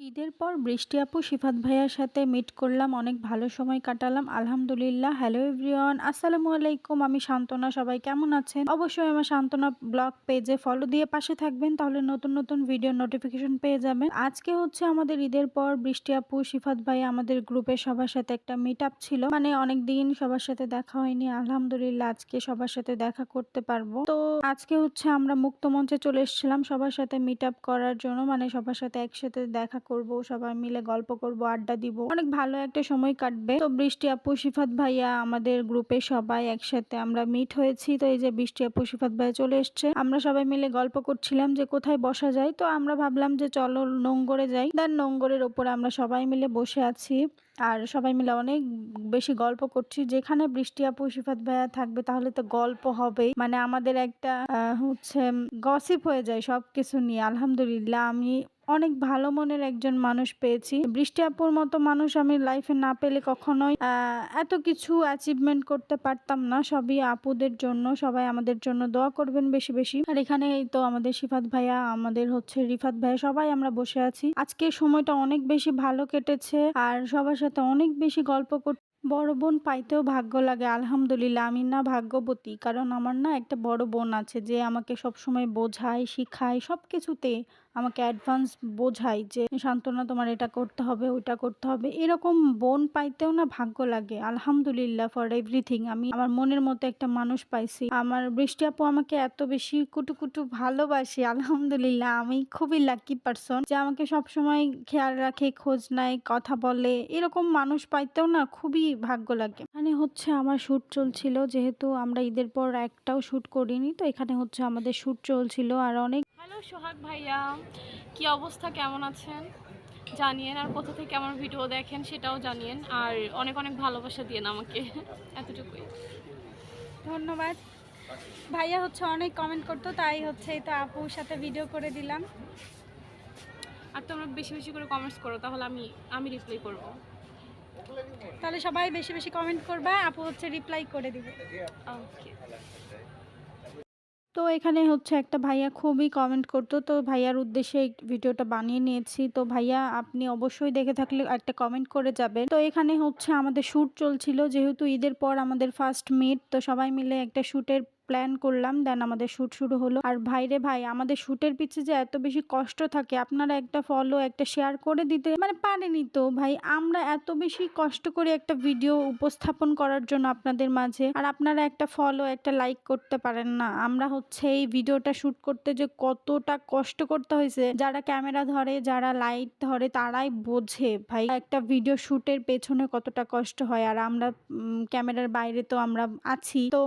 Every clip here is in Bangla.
ঈদের পর বৃষ্টি আপু সিফাত ভাইয়ার সাথে মিট করলাম, অনেক ভালো সময় কাটালাম। আলহামদুলিল্লাহ। হ্যালো এভরিওয়ান আসসালামু আলাইকুম। আমি শান্তনা, সবাই কেমন আছেন? অবশ্যই আমার শান্তনা ব্লগ পেজে ফলো দিয়ে পাশে থাকবেন, তাহলে নতুন নতুন ভিডিও নোটিফিকেশন পেয়ে যাবেন। আজকে হচ্ছে আমাদের ঈদের পর বৃষ্টি আপু সিফাত ভাই আমাদের গ্রুপে সবার সাথে একটা মিট আপ ছিল। মানে অনেক দিন সবার সাথে দেখা হয়নি। আলহামদুলিল্লাহ, আজকে সবার সাথে দেখা করতে পারব। তো আজকে হচ্ছে আমরা মুক্ত মঞ্চে চলে এসেছিলাম সবার সাথে মিট আপ করার জন্য। মানে সবার সাথে একসাথে দেখা করব, সবাই মিলে গল্প করব, আড্ডা দিব। অনেক ভালো একটা সময় কাটবে। তো বৃষ্টি আপু সিফাত ভাইয়া, আমাদের গ্রুপে সবাই একসাথে আমরা মিট হয়েছি। তো এই যে বৃষ্টি আপু সিফাত ভাইয়া চলে এসছে। আমরা সবাই মিলে গল্প করছিলাম যে কোথায় বসা যায়। তো আমরা ভাবলাম যে চলো নোংরে যাই। দেন নোংরের ওপরে আমরা সবাই মিলে বসে আছি। আর সবাই মিলে অনেক বেশি গল্প করছি। যেখানে বৃষ্টি আপু সিফাত ভাইয়া থাকবে, তাহলে তো গল্প হবেই। মানে আমাদের একটা হচ্ছে গসিপ হয়ে যায় সব কিছু নিয়ে। আলহামদুলিল্লাহ, আমি অনেক ভালো মনের একজন মানুষ পেয়েছি। বৃষ্টি আপুর মতো মানুষ আমি লাইফে না পেলে কখনোই এত কিছু অ্যাচিভমেন্ট করতে পারতাম না। সবই আপুদের জন্য, সবাই আমাদের জন্য দোয়া করবেন বেশি বেশি। আর এখানে এই তো আমাদের সিফাত ভাইয়া, আমাদের হচ্ছে রিফাত ভাইয়া, সবাই আমরা বসে আছি। আজকে সময়টা অনেক বেশি ভালো কেটেছে আর সবার সাথে অনেক বেশি গল্প করতে বড় বোন পাইতেও ভাগ্য লাগে, আলহামদুলিল্লাহ। আমি না ভাগ্যবতী, কারণ আমার না একটা বড় বোন আছে যে আমাকে সবসময় বোঝায়, শিখায় সব কিছুতে আমাকে অ্যাডভান্স বোঝায় যে সান্ত্বনা তোমার এটা করতে হবে, ওইটা করতে হবে। এরকম বোন পাইতেও না ভাগ্য লাগে। আলহামদুলিল্লাহ ফর এভরিথিং আমি আমার মনের মতো একটা মানুষ পাইছি। আমার বৃষ্টি আপু আমাকে এত বেশি কুটু কুটু ভালোবাসে, আলহামদুলিল্লাহ। আমি খুবই লাকি পারসন যে, আমাকে সবসময় খেয়াল রাখে, খোঁজ নেয়, কথা বলে। এরকম মানুষ পাইতেও না খুবই ভাগ্য লাগে। মানে হচ্ছে আমার শ্যুট চলছিল, যেহেতু আমরা ঈদের পর একটাও শ্যুট করিনি, তো এখানে হচ্ছে আমাদের শ্যুট চলছিল আর অনেক হ্যালো সোহাগ ভাইয়া কি অবস্থা? কেমন আছেন? জানিয়েন আর কোথা থেকে আমার ভিডিও দেখেন সেটাও জানিয়েন। আর অনেক অনেক ভালোবাসা দিয়েন আমাকে এতটুকুই। ধন্যবাদ। ভাইয়া হচ্ছে অনেক কমেন্ট করতো তাই হচ্ছে এই তো আপুর সাথে ভিডিও করে দিলাম। আর তোমরা বেশি বেশি করে কমেন্টস করো তাহলে আমি আমি রিপ্লাই করব। তাহলে সবাই বেশি বেশি কমেন্ট করবা আপু হচ্ছে রিপ্লাই করে দিবে। ওকে তো এখানে হচ্ছে একটা ভাইয়া খুবই কমেন্ট করতো, তো ভাইয়ার উদ্দেশ্যে ভিডিওটা বানিয়ে নিয়েছি। তো ভাইয়া, আপনি অবশ্যই দেখে থাকলে একটা কমেন্ট করে যাবেন। তো এখানে হচ্ছে আমাদের শ্যুট চলছিল, যেহেতু ঈদের পর আমাদের ফার্স্ট মিট তো সবাই মিলে একটা শ্যুটের প্ল্যান করলাম দেন আমাদের শ্যুট শুরু হলো। আর ভাইরে ভাই, আমাদের শ্যুটের পিছে যে এত বেশি কষ্ট থাকে, আপনারা একটা ফলো একটা শেয়ার করে দিতে মানে পারেনি তো ভাই? আমরা এত বেশি কষ্ট করে একটা ভিডিও উপস্থাপন করার জন্য আপনাদের মাঝে, আর আপনারা একটা ফলো একটা লাইক করতে পারেন না। আমরা হচ্ছে এই ভিডিওটা শুট করতে যে কতটা কষ্ট করতে হয়েছে, যারা ক্যামেরা ধরে, যারা লাইট ধরে, তারাই বোঝে ভাই একটা ভিডিও শুটের পেছনে কতটা কষ্ট হয়। আর আমরা ক্যামেরার বাইরে তো আমরা আছি। তো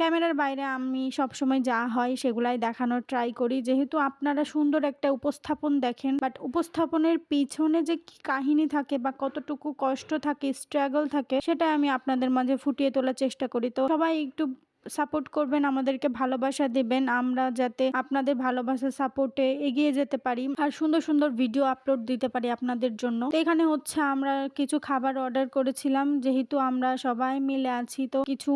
ক্যামেরার বাইরে আমি সবসময় যা হয় সেগুলাই দেখানোর ট্রাই করি। যেহেতু আপনারা সুন্দর একটা উপস্থাপন দেখেন বাট উপস্থাপনের পিছনে যে কি কাহিনী থাকে বা কতটুকু কষ্ট থাকে স্ট্রাগল থাকে, সেটা আমি আপনাদের মাঝে ফুটিয়ে তোলার চেষ্টা করি। তো সবাই একটু সাপোর্ট করবেন, আমাদেরকে ভালোবাসা দেবেন। আমরা যাতে আপনাদের ভালোবাসা সাপোর্টে এগিয়ে যেতে পারি আর সুন্দর সুন্দর ভিডিও আপলোড দিতে পারি আপনাদের জন্য। এখানে হচ্ছে আমরা কিছু খাবার অর্ডার করেছিলাম, যেহেতু আমরা সবাই মিলে আছি, তো কিছু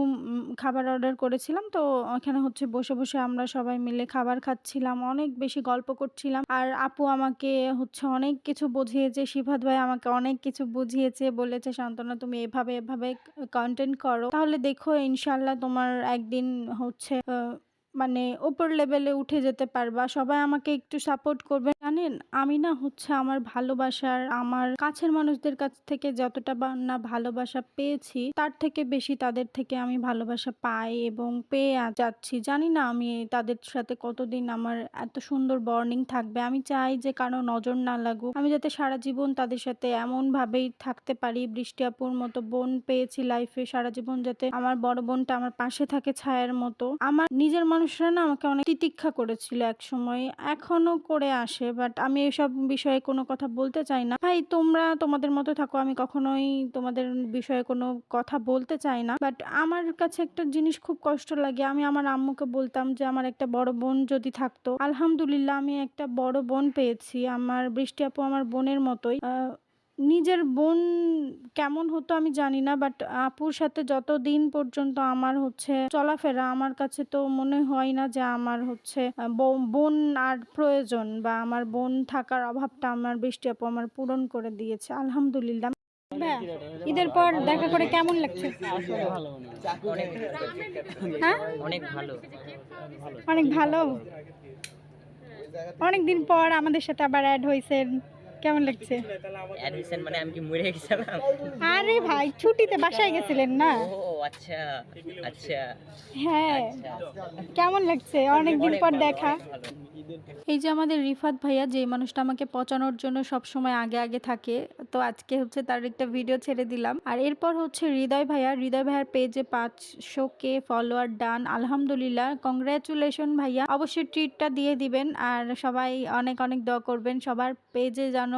খাবার অর্ডার করেছিলাম। তো এখানে হচ্ছে বসে বসে আমরা সবাই মিলে খাবার খাচ্ছিলাম, অনেক বেশি গল্প করছিলাম। আর আপু আমাকে হচ্ছে অনেক কিছু বুঝিয়েছে, শিফাত ভাই আমাকে অনেক কিছু বুঝিয়েছে, বলেছে, শান্তনা, তুমি এভাবে এভাবে কন্টেন্ট করো। তাহলে দেখো ইনশাল্লাহ তোমার একদিন হচ্ছে মানে ওপর লেভেলে উঠে যেতে পারবা। সবাই আমাকে একটু সাপোর্ট করবে। জানেন, আমি না হচ্ছে আমার ভালোবাসার, আমার কাছের মানুষদের কাছ থেকে যতটা বা না ভালোবাসা পেয়েছি, তার থেকে বেশি তাদের থেকে আমি ভালোবাসা পাই এবং পেয়ে যাচ্ছি। জানি না আমি তাদের সাথে কতদিন আমার এত সুন্দর বর্নিং থাকবে। আমি চাই যে কারও নজর না লাগুক। আমি যাতে সারা জীবন তাদের সাথে এমন ভাবেই থাকতে পারি, বৃষ্টি আপুর মতো বোন পেয়েছি লাইফে সারা জীবন যাতে আমার বড় বোনটা আমার পাশে থাকে ছায়ার মতো। আমার নিজের মানুষরা না আমাকে অনেক তিতিক্ষা করেছিল এক সময় এখনও করে আসে বাট আমি এসব বিষয়ে কোনো কথা বলতে চাই না। ভাই, তোমরা তোমাদের মতো থাকো, আমি কখনোই তোমাদের বিষয়ে কোনো কথা বলতে চাই না। বাট আমার কাছে একটা জিনিস খুব কষ্ট লাগে। আমি আমার আম্মুকে বলতাম যে, আমার একটা বড় বোন যদি থাকতো। আলহামদুলিল্লাহ, আমি একটা বড় বোন পেয়েছি। আমার বৃষ্টি আপু আমার বোনের মতোই। নিজের বোন কেমন হতো আমি জানি না বাট আপুর সাথে যত দিন পর্যন্ত আমার হচ্ছে চলাফেরা, আমার কাছে তো মনে হয় না যে আমার হচ্ছে বোন আর প্রয়োজন বা আমার বোন থাকার অভাবটা আমার বৃষ্টি আপু আমার পূরণ করে দিয়েছে, আলহামদুলিল্লাহ। ঈদের পর দেখা করে কেমন লাগছে? হ্যাঁ? অনেক ভালো। অনেক ভালো। অনেক দিন পর আমাদের সাথে আবার অ্যাড হয়েছেন। কেমন লাগছে? অ্যাডমিশন মানে আমি কি মরে গেছিলাম? আরে ভাই ছুটিতে বাসায় গেছিলেন না? ও আচ্ছা আচ্ছা হ্যাঁ। কেমন লাগছে? অনেক দিন পর দেখা। এই যে আমাদের রিফাত ভাইয়া যে মানুষটা আমাকে পচানোর জন্য সব সময় আগে আগে থাকে তো আজকে হচ্ছে তার একটা ভিডিও ছেড়ে দিলাম। আর এরপর হচ্ছে হৃদয় ভাইয়া, হৃদয় ভাইয়ার পেজে পাঁচশো কে ফলোয়ার ডান আলহামদুলিল্লাহ। কংগ্রাচুলেশন ভাইয়া। অবশ্যই ট্রিটটা দিয়ে দিবেন আর সবাই অনেক অনেক দোয়া করবেন। সবার পেজে যেন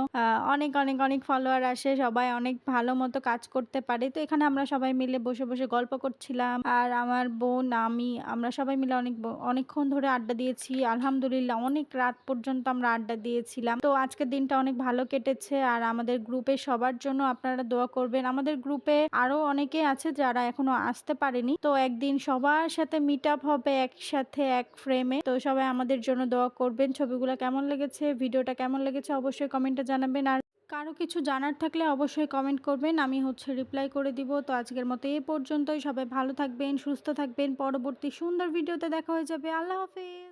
অনেক অনেক অনেক ফলোয়ার আসে, সবাই অনেক ভালো মতো কাজ করতে পারে। তো এখানে আমরা সবাই মিলে বসে বসে গল্প করছিলাম। আর আমার বোন, আমি, আমরা সবাই মিলে অনেক অনেকক্ষণ ধরে আড্ডা দিয়েছি। আলহামদুলিল্লাহ, অনেক রাত পর্যন্ত আমরা আড্ডা দিয়েছিলাম। তো আজকের দিনটা অনেক ভালো কেটেছে। আর আমাদের গ্রুপে সবার জন্য আপনারা দোয়া করবেন। আমাদের গ্রুপে আরও অনেকে আছে যারা এখনও আসতে পারেনি। তো একদিন সবার সাথে মিট আপ হবে, একসাথে, এক ফ্রেমে তো সবাই আমাদের জন্য দোয়া করবেন। ছবিগুলো কেমন লেগেছে, ভিডিওটা কেমন লেগেছে অবশ্যই কমেন্টে জানাবেন। আর কারও কিছু জানার থাকলে অবশ্যই কমেন্ট করবেন। আমি হচ্ছে রিপ্লাই করে দিব। তো আজকের মতো এই পর্যন্তই। সবাই ভালো থাকবেন, সুস্থ থাকবেন। পরবর্তী সুন্দর ভিডিওতে দেখা হয়ে যাবে। আল্লাহ হাফেজ।